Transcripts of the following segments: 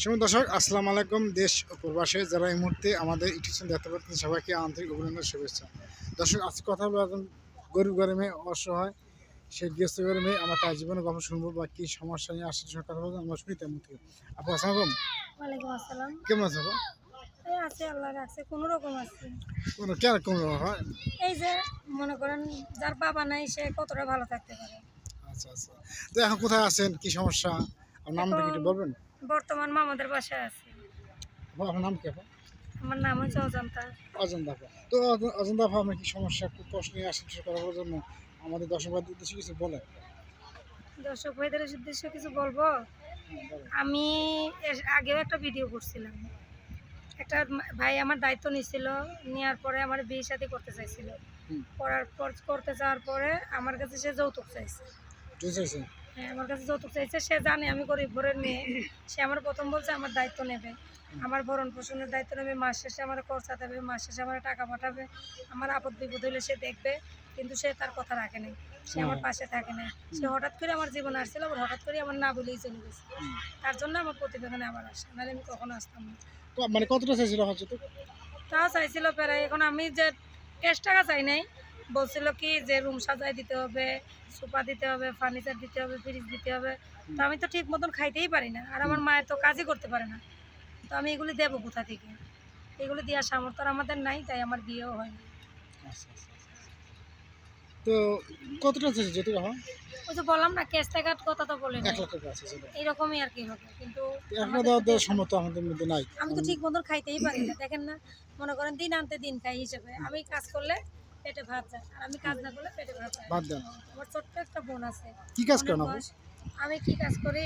সুমন দর্শক আসসালাম আলাইকুম দেশ ও প্রবাসে। যারা এই মুহূর্তে আমাদের ইউটিউব দেখতে পাচ্ছেন সবাইকে আন্তরিক অভিনন্দন শুভেচ্ছা। দর্শক আজকে কথা বলব একজন গরিব গরমে অসহায় সে গৃহস্থ গরমে আমরা তার জীবনে গল্প শুনব বা কী সমস্যা নিয়ে আসছে সে কথা বলব আমরা শুনি তার মুখ থেকে। আপু আসসালাম ওয়ালাইকুম আসসালাম। কেমন আছে আল্লাহ রাখছে কোনো রকম আছে। কোনো কেন কোন হয়? এই যে মনে করেন যার বাবা নাই সে কতটা ভালো থাকতে পারে। আচ্ছা আচ্ছা। তো এখন কোথায় আছেন? কি সমস্যা? আপনার নামটা কি বলবেন? বর্তমান মামাদের বাসায় আছি। আপু, আপনার নাম কি আমার নাম হচ্ছে অজন্তা। অজন্তা তো অজ- অজন্তা আপা আপনার কি সমস্যা খুব কষ্ট নিয়ে আসছেন সে কথা বলার জন্য? আমাদের দর্শকবাদের উদ্দেশ্যে কিছু বলেন। দর্শক ভাইদের উদ্দেশ্যে কিছু বলব? আমি আগেও একটা ভিডিও করছিলাম। একটা ভাই আমার দায়িত্ব নিছিল নেওয়ার পরে আমার বিয়ে সাথে করতে চাইছিল। করার পর করতে যাওয়ার পরে আমার কাছে সে যৌতুক চাইছে? আমার কাছে যৌতুক চাইছে সে জানে আমি গরিব ঘরের মেয়ে। সে আমার প্রথম বলছে আমার দায়িত্ব নেবে। আমার ভরণ পোষণের দায়িত্ব নেবে মাস শেষে আমার খরচা দেবে মাস শেষে আমার টাকা পাঠাবে আমার আপদ বিপদ হলে সে দেখবে। কিন্তু সে তার কথা রাখে নাই। সে আমার পাশে থাকে না। সে হঠাৎ করে আমার জীবনে আসছিল আবার হঠাৎ করে আমার না বলেই চলে গেছে। তার জন্য আমার প্রতিবেদনে আবার আসে নাহলে আমি কখনো আসতাম না। মানে কতটা চাইছিল তো? তাও চাইছিল প্রায় এখন আমি যে ক্যাশ টাকা চাই নাই বলছিল কি যে রুম সাজাই দিতে হবে সোফা দিতে হবে ফার্নিচার দিতে হবে ফ্রিজ দিতে হবে। তো আমি তো ঠিক মতন খাইতেই পারি না। আর আমার মায়ের তো কাজই করতে পারে না। তো আমি এগুলি দেবো কোথা থেকে? এগুলি দেওয়ার সামর্থ্য আমাদের নাই তাই আমার বিয়েও হয়নি। আচ্ছা আচ্ছা আচ্ছা। তো কতটা চাইছে যেটা হয় ওই যে বললাম না ক্যাশ টাকার কথা তো বলে এক লাখ টাকা আছে সেটা এইরকমই আর কি হবে। কিন্তু এক লাখ আমাদের দেওয়ার তো দেওয়ার সমর্থ আমাদের মধ্যে নাই। আমি তো ঠিক মতন খাইতেই পারি না। দেখেন না মনে করেন দিন আনতে দিন খাই হিসেবে। আমি কাজ করলে পেটে ভাত যায়। আর আমি কাজ না করলে পেটে ভাত যায়। দেন। আমার ছোট্ট একটা বোন আছে। কি কাজ করেন আমি কি কাজ করি?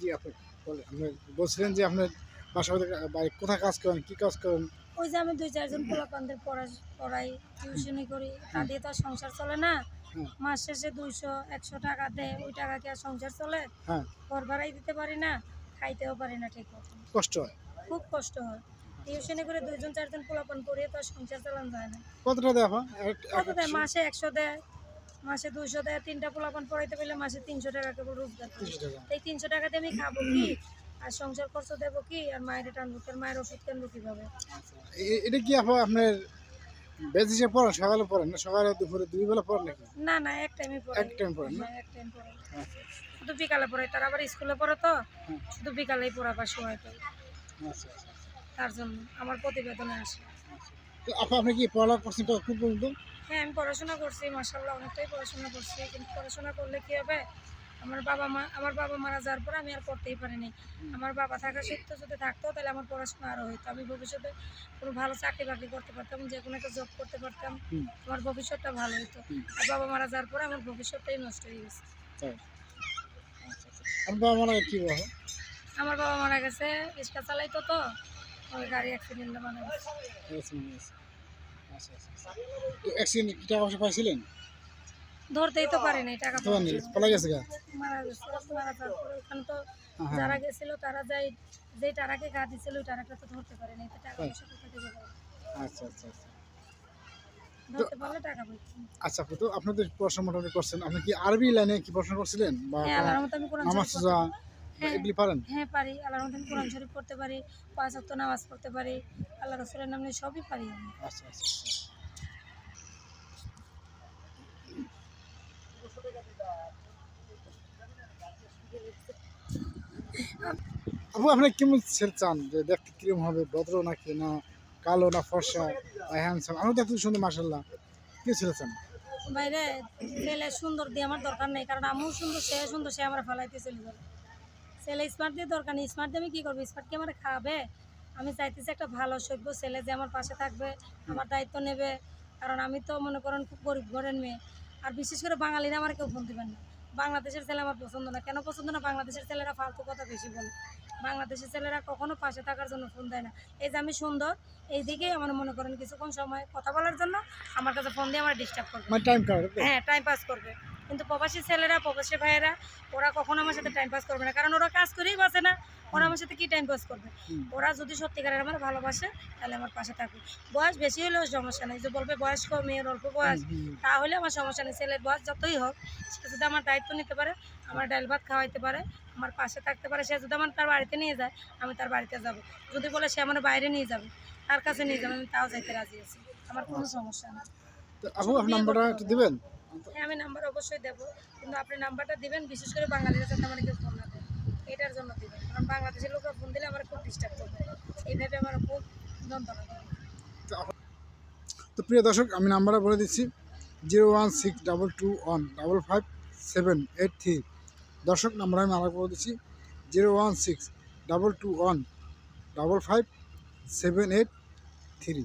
জি বলেন। আপনি বলছিলেন যে আপনার বাসা বাড়ি কোথায় কাজ করেন? কি কাজ করেন? ওই যে আমি দুই চারজন পোলাপানদের পড়াই টিউশনি করি। তা দিয়ে তো সংসার চলে না। হুম। মাস শেষে দুইশো একশো টাকা দেয়। ওই টাকা কি আর সংসার চলে? হ্যাঁ। ঘর ভাড়াই দিতে পারি না। খাইতেও পারি না ঠিক কষ্ট হয়? খুব কষ্ট হয়। টিউশনি করে দুইজন চারজন পোলাপান পড়িয়ে তো সংসার চালানো যায় না। কতটা দেয় কত দেয়? মাসে একশো দেয় মাসে দুইশো দেয় তিনটা পোলাপান পড়াইতে পারলে মাসে তিনশো টাকা কেবল রোজগার এই তিনশো টাকাতে আমি খাব কি? আর সংসার খরচ দেবো কি? আর মায়ের টানবো কি? মায়ের ওষুধ কেনবো কীভাবে? এটা কি আপা আপনার বেজ হিসেবে পড়েন? সকালে পড়েন না? সকালে দুপুরে দুই বেলা পড়েন নাকি? না না এক টাইমে পড়ে এক টাইম পড়েন না? এক টাইম পড়ে আচ্ছা শুধু বিকালে পড়ে তার আবার স্কুলে পড়ে তো শুধু বিকালেই পড়াবার সময় পাই। আচ্ছা আচ্ছা। তার জন্য আমার প্রতিবেদনে আসে। তো আপা আপনি কি পড়ালেখা করছেন খুব পর্যন্ত? হ্যাঁ আমি পড়াশোনা করছি মাসাল্লাহ অনেকটাই পড়াশোনা করছি। কিন্তু পড়াশোনা করলে কি হবে? আমার বাবা মা আমার বাবা মারা যাওয়ার পর আমি আর পড়তেই পারিনি। আমার বাবা থাকা সত্ত্বেও যদি থাকতো তাহলে আমার পড়াশোনা আরও হইতো। আমি ভবিষ্যতে কোনো ভালো চাকরি বাকরি করতে পারতাম যে কোনো একটা জব করতে পারতাম আমার ভবিষ্যৎটা ভালো হতো আর বাবা মারা যাওয়ার পরে আমার ভবিষ্যৎটাই নষ্ট হয়ে গেছে। আমার বাবা মারা গেছে রিক্সা চালাইতো তো গাড়ি অ্যাক্সিডেন্টে মারা গেছে আচ্ছা আচ্ছা আচ্ছা। তো অ্যাক্সিডেন্ট টাকা পয়সা পাইছিলেন? ধরতেই তো পারিনি টাকা পালা গেছে গা? মারা গেছে মারা যাওয়ার ওখানে তো হ্যাঁ, হ্যাঁ। যারা গেছিল তারা যাই যেই টারাকে গা দিছিল ওই টারাটা তো ধরতে পারেনি তো টাকা পয়সা কোথা থেকে আচ্ছা আচ্ছা আচ্ছা। আচ্ছা আপু তো আপনাদের পড়াশোনা মোটামুটি করছেন। আপনি কি আরবি লাইনে কি পড়াশোনা করছিলেন? বা হ্যাঁ নামাজ হ্যাঁ। এগুলি পারেন? হ্যাঁ পারি। আল্লাহর মতো আমি কোরআন শরীফ পড়তে পারি পাঁচ ওয়াক্ত নামাজ পড়তে পারি আল্লাহ রসুলের নামে সবই পারি আমি। আচ্ছা আচ্ছা আচ্ছা। আপু কেমন ছেলে চান? যে দেখতে কিরম হবে ভদ্র নাকি না কালো না ফর্সা হ্যান্ডসাম আমি দেখতে সুন্দর মাসাল্লাহ কি ছেলে চান? বাইরে ছেলে সুন্দর দিয়ে আমার দরকার নেই কারণ আমিও সুন্দর সে সুন্দর সে আমার ফেলাইতে চলে যাবে। ছেলে স্মার্ট দিয়ে দরকার নেই। স্মার্ট দিয়ে আমি কী করব? স্মার্ট কি আমার খাবে আমি চাইতেছি একটা ভালো সভ্য ছেলে যে আমার পাশে থাকবে আমার দায়িত্ব নেবে। কারণ আমি তো মনে করেন খুব গরিব ঘরের মেয়ে। আর বিশেষ করে বাঙালিরা আমার কেউ ফোন দেবেন না। বাংলাদেশের ছেলে আমার পছন্দ না। কেন পছন্দ না? বাংলাদেশের ছেলেরা ফালতু কথা বেশি বলে। বাংলাদেশের ছেলেরা কখনো পাশে থাকার জন্য ফোন দেয় না। এই যে আমি সুন্দর এই দিকেই আমার মনে করেন কিছুক্ষণ সময় কথা বলার জন্য আমার কাছে ফোন দিয়ে আমার ডিস্টার্ব করবে। মানে? হ্যাঁ টাইম পাস করবে। কিন্তু প্রবাসী ছেলেরা প্রবাসী ভাইয়েরা ওরা কখনো আমার সাথে টাইম পাস করবে না। কারণ ওরা কাজ করেই বাঁচে না। ওরা আমার সাথে কি টাইম পাস করবে? ওরা যদি সত্যিকারের আমার ভালোবাসে তাহলে আমার পাশে থাকবে বয়স বেশি হলেও সমস্যা নেই। যে বলবে বয়স কম মেয়ের অল্প বয়স। তাহলে আমার সমস্যা নেই। ছেলের বয়স যতই হোক সে যদি আমার দায়িত্ব নিতে পারে আমার ডাল ভাত খাওয়াইতে পারে আমার পাশে থাকতে পারে সে যদি আমার তার বাড়িতে নিয়ে যায় আমি তার বাড়িতে যাব। যদি বলে সে আমার বাইরে নিয়ে যাবে তার কাছে নিয়ে যাবে আমি তাও যাইতে রাজি আছি। আমার কোনো সমস্যা নেই। আপু আপনার নাম্বারটা একটু দিবেন? আমি নাম্বার অবশ্যই দেবো, কিন্তু আপনি নাম্বারটা দিবেন, বিশেষ করে বাঙালিরা যাতে আমার কেউ ফোন না দেয় এটার জন্য দেবেন, কারণ বাংলাদেশের লোকরা ফোন দিলে আমার খুব ডিস্টার্ব করবে এইভাবে আমার খুব যন্ত্রণা তো প্রিয় দর্শক, আমি নাম্বারটা বলে দিচ্ছি, zero one six double two one double five seven eight three. দর্শক, নাম্বার আমি আলাদা বলে দিচ্ছি, zero one six double two one double five seven eight three.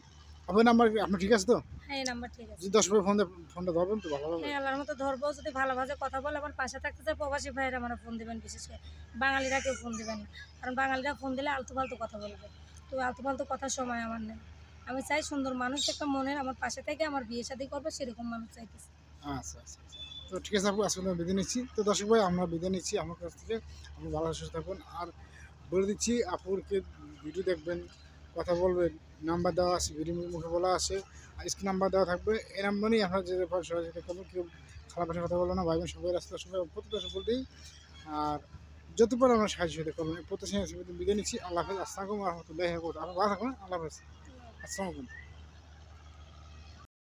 আপনার নাম্বার আপনার ঠিক আছে তো? হ্যাঁ এই নাম্বার ঠিক আছে। যদি দশ মিনিট ফোন ফোনটা ধরবেন তো ভালো হবে। হ্যাঁ আল্লাহর মতো ধরবো যদি ভালোভাবে কথা বলে আমার পাশে থাকতে চাই প্রবাসী ভাইয়েরা আমার ফোন দিবেন বিশেষ করে বাঙালিরা কেউ ফোন দিবেন না। কারণ বাঙালিরা ফোন দিলে আলতু ফালতু কথা বলবে। তো আলতু ফালতু কথার সময় আমার নেই। আমি চাই সুন্দর মানুষ একটা মনের আমার পাশে থেকে আমার বিয়ে শাদী করবে সেরকম মানুষ চাইতেছি। আচ্ছা আচ্ছা আচ্ছা। তো ঠিক আছে আপু আজকে আমরা বিদায় নিচ্ছি। তো দর্শক ভাই আমরা বিদায় নিচ্ছি। আমার কাছ থেকে আপনি ভালো সুস্থ থাকুন। আর বলে দিচ্ছি আপুরকে ভিডিও দেখবেন। কথা বলবেন নাম্বার দেওয়া আছে ভিডিও মুখে বলা আছে, আর স্ক্রিন নাম্বার দেওয়া থাকবে, এই নাম্বারই আপনারা যে সহযোগিতা করবেন, কেউ খারাপ ভাষায় কথা বলব না ভাইবেন সবাই রাস্তা সবাই প্রত্যেকটা বলতেই, আর যত পারে আমরা সাহায্য হতে করবেন প্রত্যেক বিদায় নিচ্ছি, আল্লাহ হাফেজ, আসসালাম রহমতুল্লাহ ভালো থাকুন আল্লাহ হাফেজ